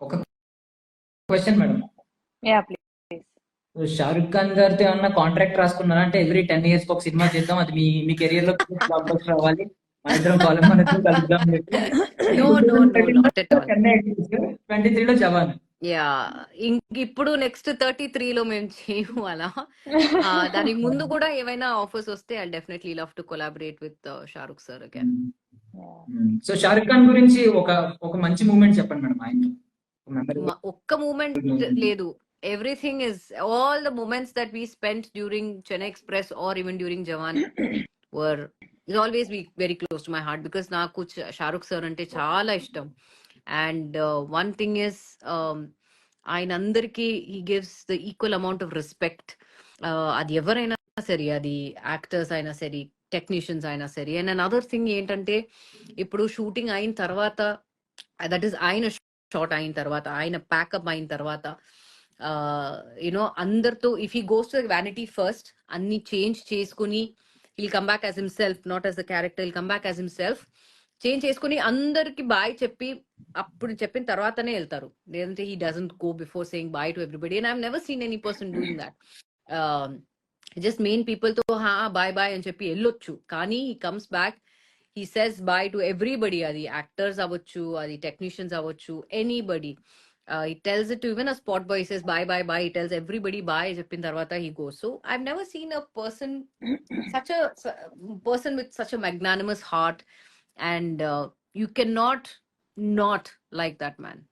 ఒక question madam yeah please Shahrukh Khan గారితో ఏమన్నా కాంట్రాక్ట్ రాసుకున్నారా? అంటే ఎవ్రీ టెన్ ఇయర్స్ ఒక సినిమా చేద్దాం అది మీ మీ కెరియర్లో బ్లాక్ బస్టర్ అవ్వాలి మన ఇద్దరం కాలం కలుద్దాం ట్వంటీ త్రీలో జవాన్ యా ఇప్పుడు నెక్స్ట్ థర్టీ త్రీ లో మేము చేయము అలా. దానికి ముందు కూడా ఏవైనా ఆఫర్స్ వస్తే I definitely love to collaborate with Shahrukh sir again so Shahrukh Khan గురించి ఒక ఒక మంచి మూమెంట్ చెప్పండి మేడం ఆయనతో ఒక్క మూమెంట్ లేదు. Everything is all the moments that we spend during Chennai express are even during Jawan were is always be very close to my heart because నాకు Shahrukh sir అంటే చాలా ఇష్టం. అండ్ వన్ థింగ్ ఇస్ ఆయన అందరికీ he gives the equal amount of respect అది ఎవరైనా సరే అది యాక్టర్స్ అయినా సరే టెక్నీషియన్స్ అయినా సరే. అండ్ అనదర్ థింగ్ ఏంటంటే ఇప్పుడు షూటింగ్ అయిన తర్వాత దట్ ఈస్ ఆయన షార్ట్ అయిన తర్వాత ఆయన ప్యాకప్ అయిన తర్వాత యునో అందరితో if he goes to vanity first అన్ని చేంజ్ చేసుకుని will come back as himself not as the character will come back as himself change చేసుకుని అందరికి బాయ్ చెప్పి అప్పుడు చెప్పిన తర్వాతనే వెళ్తారు. లేదంటే he doesn't go before saying bye to everybody and I never seen any person doing that just main పీపుల్తో హా bye bye అని చెప్పి వెళ్ళొచ్చు. కానీ he comes back he says bye to everybody are the actors avachchu are uh, the technicians avachchu anybody. Uh, he tells it to even a spot boy. He says bye bye bye. He tells everybody bye. Cheppin tarvata he goes. So i've never seen a person such a uh, person with such a magnanimous heart. And uh, you cannot not like that man.